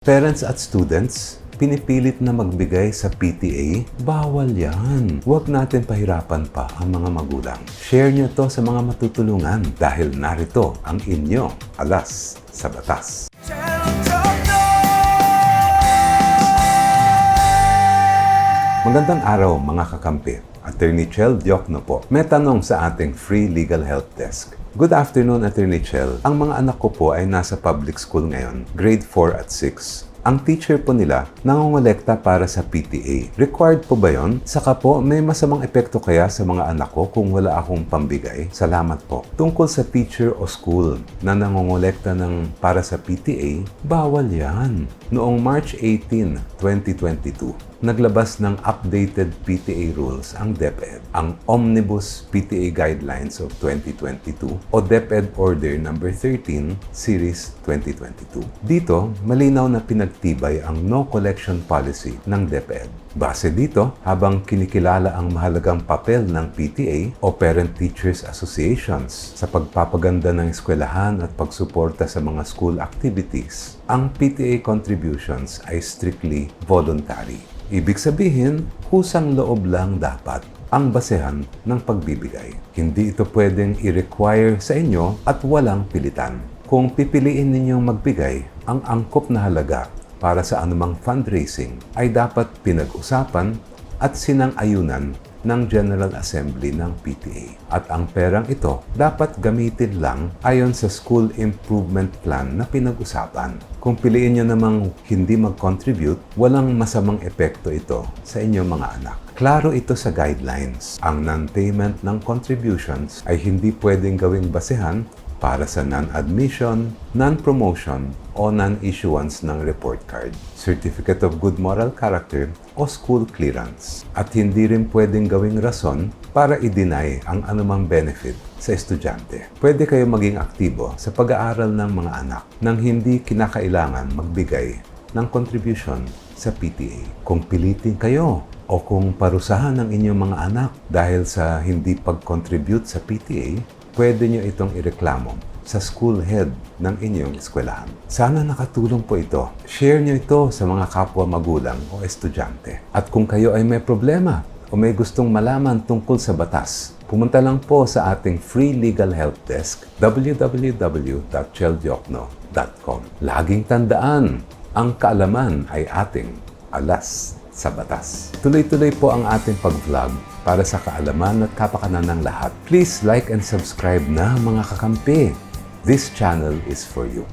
Parents at students, pinipilit na magbigay sa PTA, bawal yan. Huwag natin pahirapan pa ang mga magulang. Share nyo to sa mga matutulungan dahil narito ang inyo alas sa batas. Magandang araw mga kakampi. Attorney Chel Diokno po. May tanong sa ating free legal help desk. Good afternoon, Attorney Chel. Ang mga anak ko po ay nasa public school ngayon, grade 4 at 6. Ang teacher po nila nangongolekta para sa PTA. Required po ba yon? Saka po, may masamang epekto kaya sa mga anak ko kung wala akong pambigay? Salamat po. Tungkol sa teacher o school na nangongolekta ng para sa PTA, bawal yan. Noong March 18, 2022, naglabas ng updated PTA rules ang DepEd, ang Omnibus PTA Guidelines of 2022 o DepEd Order No. 13 Series 2022. Dito, malinaw na pinagtibay ang no collection policy ng DepEd. Base dito, habang kinikilala ang mahalagang papel ng PTA o Parent Teachers Associations sa pagpapaganda ng eskwelahan at pagsuporta sa mga school activities, ang PTA contributions ay strictly voluntary. Ibig sabihin, kusang loob lang dapat ang basehan ng pagbibigay. Hindi ito pwedeng i-require sa inyo at walang pilitan. Kung pipiliin ninyong magbigay, ang angkop na halaga para sa anumang fundraising ay dapat pinag-usapan at sinang-ayunan ng General Assembly ng PTA. At ang perang ito dapat gamitin lang ayon sa School Improvement Plan na pinag-usapan. Kung piliin nyo namang hindi mag-contribute, walang masamang epekto ito sa inyong mga anak. Klaro ito sa guidelines. Ang non-payment ng contributions ay hindi pwedeng gawing basehan para sa non-admission, non-promotion o non-issuance ng report card, certificate of good moral character o school clearance. At hindi rin pwedeng gawing rason para i-deny ang anumang benefit sa estudyante. Pwede kayo maging aktibo sa pag-aaral ng mga anak nang hindi kinakailangan magbigay ng contribution sa PTA. Kung pilitin kayo o kung parusahan ng inyong mga anak dahil sa hindi pag-contribute sa PTA, pwede nyo itong ireklamo sa school head ng inyong eskwelahan. Sana nakatulong po ito. Share nyo ito sa mga kapwa magulang o estudyante. At kung kayo ay may problema o may gustong malaman tungkol sa batas, pumunta lang po sa ating free legal help desk www.cheldiokno.com. Laging tandaan, ang kaalaman ay ating alas sa batas. Tuloy-tuloy po ang ating pag-vlog para sa kaalaman at kapakanan ng lahat. Please like and subscribe na mga kakampi. This channel is for you.